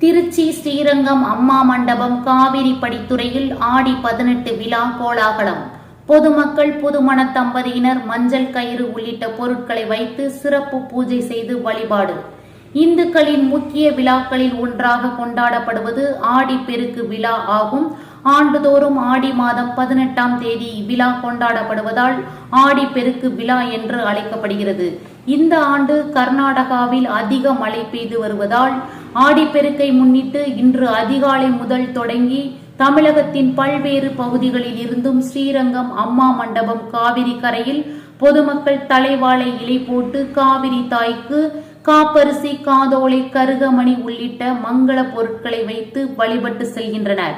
திருச்சி ஸ்ரீரங்கம் அம்மா மண்டபம் காவிரி படித்துறையில் ஆடி பதினெட்டு விழா கோலாகலம். பொதுமக்கள் புதுமண தம்பதியினர் மஞ்சள் கயிறு உள்ளிட்ட பொருட்களை வைத்து சிறப்பு பூஜை செய்து வழிபாடு. இந்துக்களின் முக்கிய விழாக்களில் ஒன்றாக கொண்டாடப்படுவது ஆடி பெருக்கு விழா ஆகும். ஆண்டுதோறும் ஆடி மாதம் பதினெட்டாம் தேதி இவ்விழா கொண்டாடப்படுவதால் ஆடி பெருக்கு விழா என்று அழைக்கப்படுகிறது. இந்த ஆண்டு கர்நாடகாவில் அதிக மழை பெய்து வருவதால் ஆடிப்பெருக்கை முன்னிட்டு இன்று அதிகாலை முதல் தொடங்கி தமிழகத்தின் பல்வேறு பகுதிகளில் இருந்தும் ஸ்ரீரங்கம் அம்மா மண்டபம் காவிரி கரையில் பொதுமக்கள் தலைவாழை இலை போட்டு காவிரி தாய்க்கு காப்பரிசி காதோலை கருகமணி உள்ளிட்ட மங்கள பொருட்களை வைத்து வழிபட்டு செல்கின்றனர்.